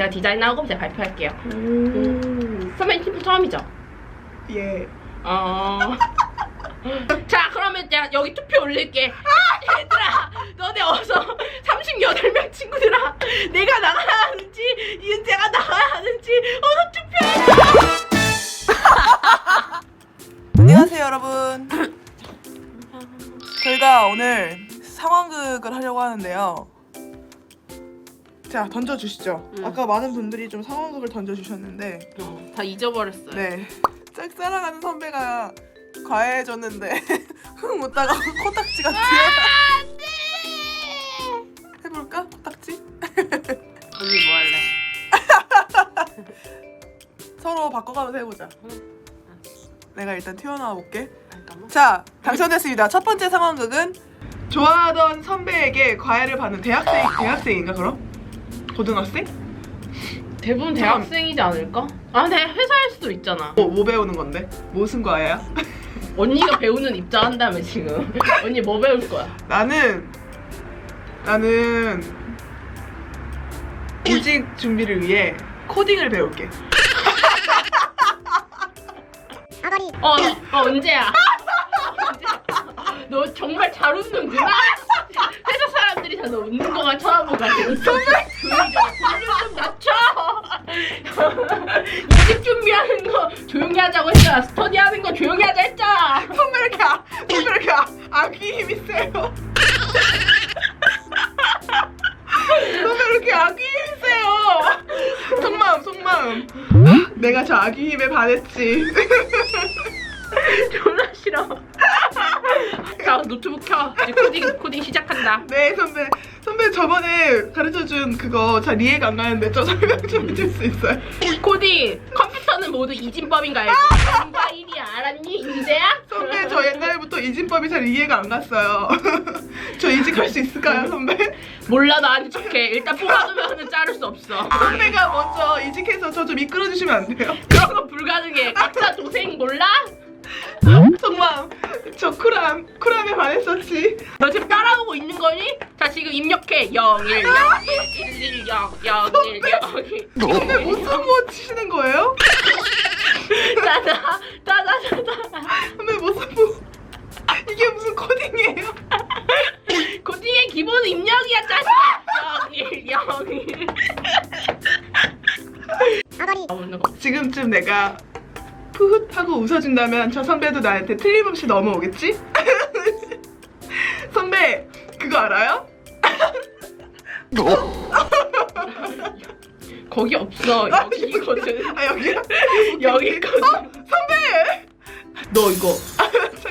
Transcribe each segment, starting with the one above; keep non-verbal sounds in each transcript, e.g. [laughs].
제가 디자인하고 제가 발표할게요. 음. 선배님 팀프 처음이죠? 예. 어. [laughs] 자, 그러면 내가 여기 투표 올릴게. 얘들아, 너네 어서 38명 친구들아, 내가 나가야 하는지, 이은재가 나가야 하는지, 어서 투표해줘! 안녕하세요 여러분. 저희가 오늘 상황극을 하려고 하는데요. 자 던져주시죠. 음. 아까 많은 분들이 좀 상황극을 던져주셨는데 어, 다 잊어버렸어요. 네 짝사랑하는 선배가 과해졌는데 흥 못다가 코딱지가 튀어. 해볼까 코딱지? 언니 뭐 할래? [laughs] 서로 바꿔가면서 해보자. 내가 일단 튀어나와 볼게. 잠깐만. 자, 당첨됐습니다. 첫 번째 상황극은 좋아하던 선배에게 과외를 받는 대학생 대학생인가 그럼? 고등학생? 대부분 대학생이지 않을까? 아, 근데 회사일 수도 있잖아. 뭐, 뭐 배우는 건데? 무슨 과외야? [laughs] 언니가 배우는 입장한다며, 지금. [laughs] 언니 뭐 배울 거야? 나는 나는 이직 준비를 위해 코딩을 배울게. 어, 어? [laughs] 언제야? 너 정말 잘 웃는구나. 회사 사람들이 다너 웃는 거만 쳐다보가지고. 조용히 좀, 볼륨 좀 낮춰. 이직 준비하는 거 조용히 하자고 했잖아. 스터디 하는 거 조용히 하자 했잖아. 선배 이렇게 아, 선배 이렇게 아, 아기 힘이 세요. 선배 이렇게 아기 힘이 세요. 속마음 속마음. 내가 저 아기 힘에 반했지. [laughs] 노트북 켜. 이제 코딩, 코딩 시작한다. [laughs] 네 선배 선배 저번에 가르쳐준 그거 잘 이해가 안 가는데 저 설명 좀 해줄 수 있어요? 코딩, 컴퓨터는 모두 이진법인 거 알지? 뭔가 일이 알았니, 인재야? 선배 저 옛날부터 이진법이 잘 이해가 안 갔어요. [laughs] 저 이직할 수 있을까요 선배? 몰라 나 아는 척해 일단 뽑아두면은 자를 수 없어 선배가 먼저 이직해서 저 좀 이끌어 주시면 안 돼요? 그런 건 불가능해 각자 도생 몰라? 정말 저 쿨함 쿨함에 반했었지. 너 지금 따라오고 있는 거니? 자 지금 입력해 0 1 0 1 1 1 0 0 1 0 1 선배 무슨 뭐 치시는 거예요? 따다 따다 따다 선배 무슨 뭐 이게 무슨 코딩이에요? [laughs] 코딩의 기본은 입력이야 짜식아 0 1 0 1 나오는 거 지금쯤 내가 푸훗 하고 웃어준다면 저 선배도 나한테 틀림없이 넘어오겠지? [laughs] 선배 그거 알아요? [laughs] 거기 없어 여기거든 [laughs] 아 여기요? 여기거든 어? 선배! 너 이거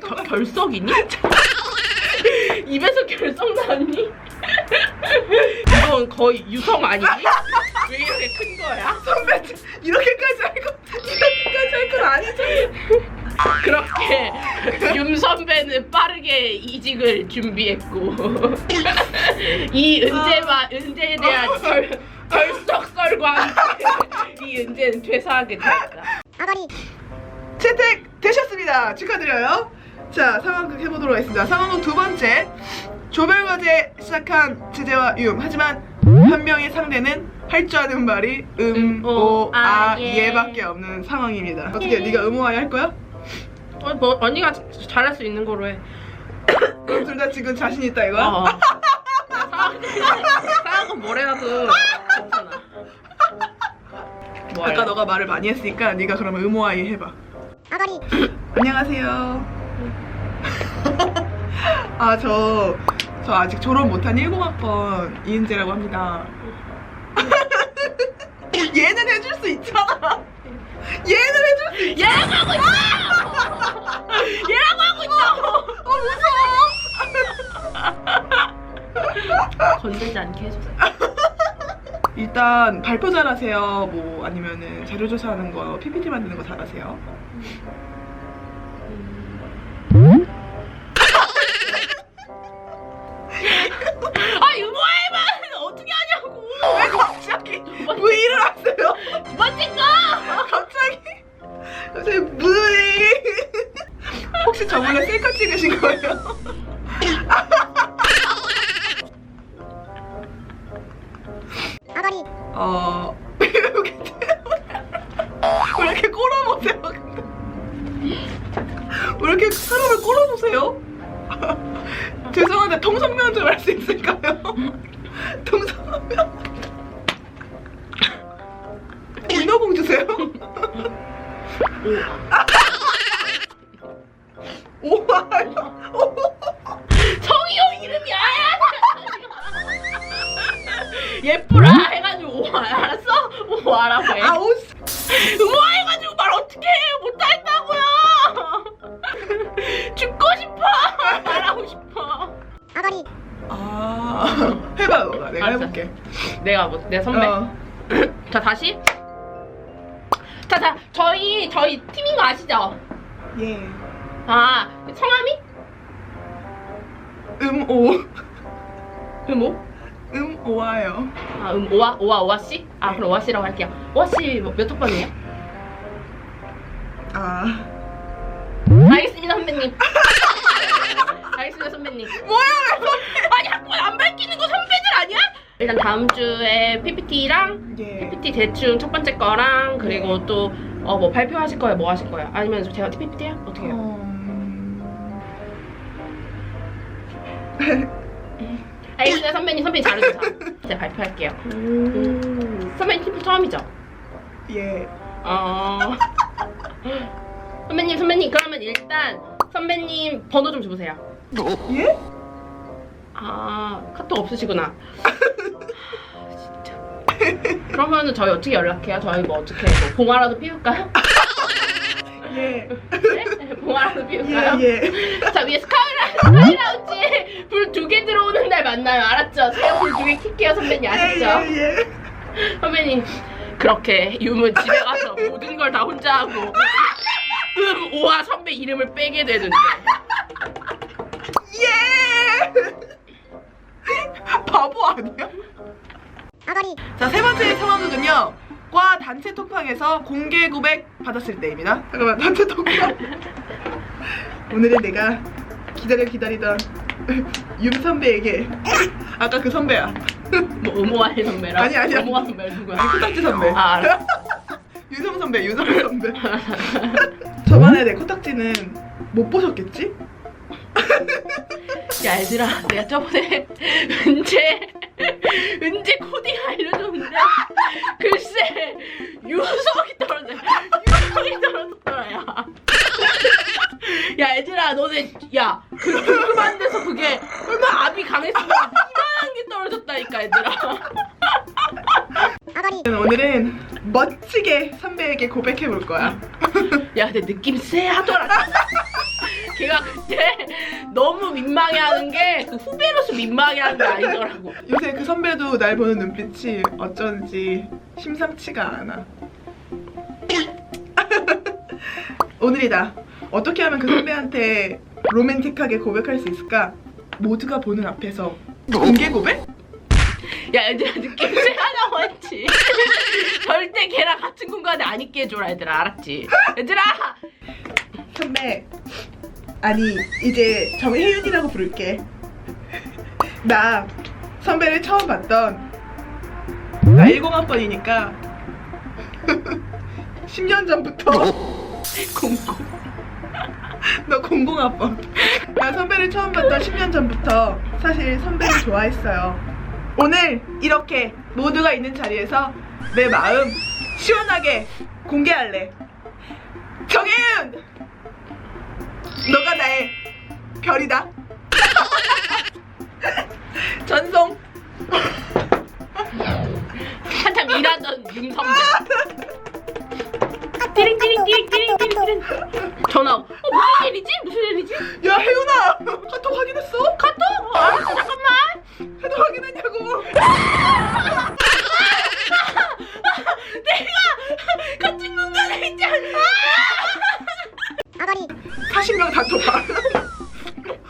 겨- 결석이니? 입에서 결석 나니? 이건 거의 유성 아니니? 왜 이렇게 큰 거야? 선배 이렇게까지 건 아니죠? 그렇게 [laughs] 윤 선배는 빠르게 이직을 준비했고 [laughs] 이 은재와 은재에 대한 결, 결석설과 함께 이 은재는 퇴사하게 되었다. 채택 되셨습니다. 축하드려요. 자 상황극 해보도록 하겠습니다. 상황극 두 번째 조별과제 시작한 제재와 유 하지만 한 명의 상대는 할 줄 아는 말이 음, 오, 아, 예밖에 없는 상황입니다. 어떻게 네가 음, 오, 아이 할 거야? 어, 뭐, 언니가 잘할 수 있는 거로 해. [coughs] 둘다 지금 자신 있다 이거야? 어. [laughs] 상황은 뭘 해놔도 괜찮아. 뭐 할래? 아까 너가 말을 많이 했으니까 네가 그러면 [coughs] 음, 오, 아이 해봐. 안녕하세요. 아, 저, 저 아직 졸업 못한 10학번 이은재라고 합니다. [laughs] 얘는 해줄 수 있잖아. 얘는 해줄 수 있... 얘라고 하고 있어! 얘라고 하고 있다고! 어, 무서워. [laughs] 건들지 않게 해주세요. [laughs] 일단 발표 잘하세요. 뭐 아니면은 자료 조사하는 거, PPT 만드는 거 잘하세요. 하세요? 두 번째 거! 갑자기 갑자기 V 혹시 저번에 셀카 찍으신 거예요? 어 이렇게 꼬라보세요? 왜 이렇게 사람을 꼬라보세요? 죄송한데 통성명 좀할수 있을까요? 주세요 오와 성희용 이름이 아야. 예쁘라 해가지고 오아 알았어? 오아라고 해 아우 우와 해가지고 말 어떻게 해? 못하겠다고요. 죽고 싶어. 말하고 싶어. 아 해봐 너가. 내가 알았어. 해볼게. 내가 뭐 내 선배. 어. 자 다시 자 자 저희 저희 팀인 거 아시죠? 예. 아 성함이? 음오 음오? 음오와요 아, 음, 오아, 오아, 오아 씨? 아, 그럼 오아 씨라고 할게요. 오아 씨몇 학번이에요? 아 알겠습니다, 선배님. 알겠습니다, 선배님. 뭐야 왜 선배 아니, 학번 안 밝히는 거 선배들 아니야? 일단 다음 주에 PPT랑 예. PPT 대충 첫 번째 거랑 그리고 또 어, 뭐 발표하실 거예요? 뭐 하실 거예요? 아니면 제가 PPT 해요? 어떻게 해요? 음... [laughs] 알겠습니다, 선배님. 선배님 잘해주세요. 제가 발표할게요. 선배님 팀 처음이죠? 예. 어. [laughs] 선배님, 선배님, 그러면 일단 선배님 번호 좀 줘보세요. 예? 아, 카톡 없으시구나. [laughs] 그러면은 저희 어떻게 연락해요? 저희 뭐 어떻게 뭐 봉화라도 피울까요? [laughs] 예. 네? 봉화라도 피울까요? 예, 예. [laughs] 자 위에 스카이라 스카이라우지 불 두 개 들어오는 날 만나요. 알았죠? 제가 불두 개 킬게요, 선배님 아시죠? 예, 예, 예. [laughs] 선배님 그렇게 유문 집에 가서 모든 걸 다 혼자 하고 음 오아 선배 이름을 빼게 되는데 예! 바보 아니야? 자, 세 번째 상황극은요. 과 단체 톡방에서 공개 고백 받았을 때입니다. 잠깐만, 단체 톡방. [laughs] 오늘은 내가 기다려 기다리던 [laughs] 윤 선배에게 아까 그 선배야. [laughs] 뭐 음오아 선배랑 아니, 아니, 아니. 음오아 선배 누구야? 코딱지 선배. 아 알았어 유성 선배, 유성 선배. 저번에 내 코딱지는 못 보셨겠지? 야 얘들아 내가 저번에 은재 은재 코딩 알려줬는데 글쎄 유성이 떨어져 유성이 떨어졌더라 야. 야 얘들아 너네 야그 궁금한 데서 그게 얼마나 압이 강했으면 이만한 게 떨어졌다니까 얘들아 오늘은 멋지게 선배에게 고백해 볼 거야. 야 근데 느낌 쎄하더라 걔가 그때 너무 민망해하는 게 그 후배로서 민망해하는 게 아니더라고 요새 그 선배도 날 보는 눈빛이 어쩐지 심상치가 않아. [laughs] 오늘이다. 어떻게 하면 그 선배한테 로맨틱하게 고백할 수 있을까? 모두가 보는 앞에서 공개 고백? 야 얘들아 느낌 쎄하다고 했지 절대 걔랑 같은 공간에 안 있게 해줘라 얘들아 알았지 얘들아 선배, 아니 이제 정혜윤이라고 부를게. 나 선배를 처음 봤던 나 10학번이니까 10년 전부터 공공 너 00학번. 나 선배를 처음 봤던 10년 전부터 사실 선배를 좋아했어요. 오늘 이렇게 모두가 있는 자리에서 내 마음 시원하게 공개할래. 정혜윤! 너가 나의 별이다. [laughs] 전송. 한참 일하던 윤선배 띠링 띠링 띠링 띠링 띠링 전화 어 무슨 일이지? 무슨 일이지? 야 혜윤아 카톡 확인했어? 카톡? 어, 알았어 잠깐만 카톡 확인했냐고. 40명 단톡방.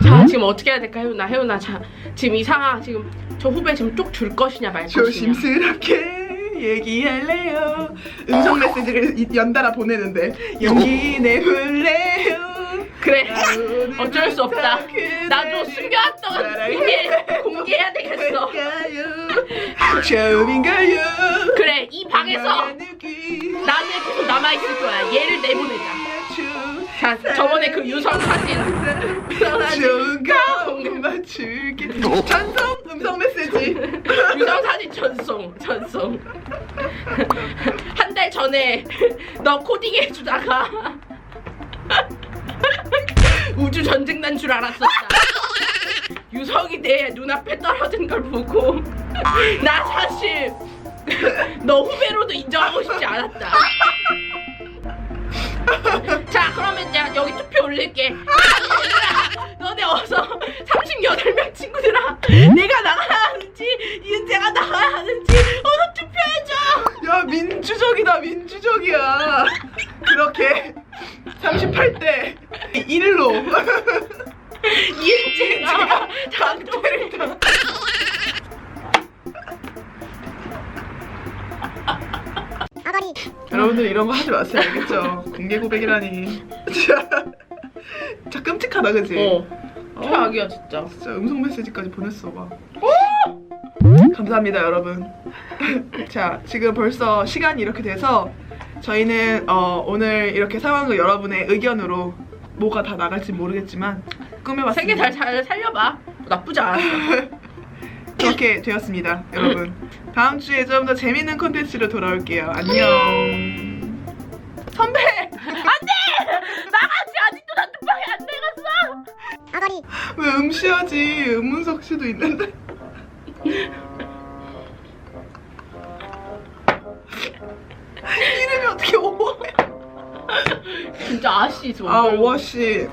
자 지금 어떻게 해야 될까 혜윤아 혜윤아 자 지금 이 상황 지금 저 후배 지금 쪽 줄 것이냐 말 것이냐 조심스럽게 얘기할래요. 음성 메시지를 이- 연달아 보내는데 연기 내볼래요. 그래 어쩔 수 없다 나도 숨겨왔던. 비밀 공개해야 되겠어? 처음인가요? 그래 이 방에서 나는 계속 남아있을 거야. 얘를 내보내자. 자, 저번에 그 유성 사진. 조금 맞출게 전송 음성 메시지 유성 사진 전송, 전송. 한 달 전에 너 코딩 해주다가 우주 전쟁 난 줄 알았었다. 유성이 내 눈앞에 떨어진 걸 보고 나 사실 너 후배로도 인정하고 싶지 않았다. [laughs] 자 그러면 내가 여기 투표 올릴게. 얘들아, [laughs] 너네 어서 38명 친구들아 내가 나가야 하는지 이은재가 나가야 하는지 어서 투표해줘. 야 민주적이다 민주적이야. 그렇게 38대 1로. [laughs] 이은재가 당도를 여러분들 이런 거 하지 마세요. 알겠죠? 공개 고백이라니. 진짜 [laughs] 끔찍하다 그지? 어. 최악이야 진짜. 진짜 음성 메시지까지 보냈어 막. 감사합니다 여러분. [laughs] 자 지금 벌써 시간이 이렇게 돼서 저희는 어, 오늘 이렇게 상황을 여러분의 의견으로 뭐가 다 나갈지 모르겠지만 꾸며봤습니다. 세계 잘, 잘 살려봐. 나쁘지 않았어. [laughs] 그렇게 되었습니다 여러분. 다음 주에 좀 더 재밌는 콘텐츠로 돌아올게요. 안녕 선배! 안돼! 나가지 아직도 나 뚜껑이 안 내갔어! 왜 음시하지? 음문석 씨도 있는데. 이름이 어떻게 오버야? 진짜 아씨 저아 오아 씨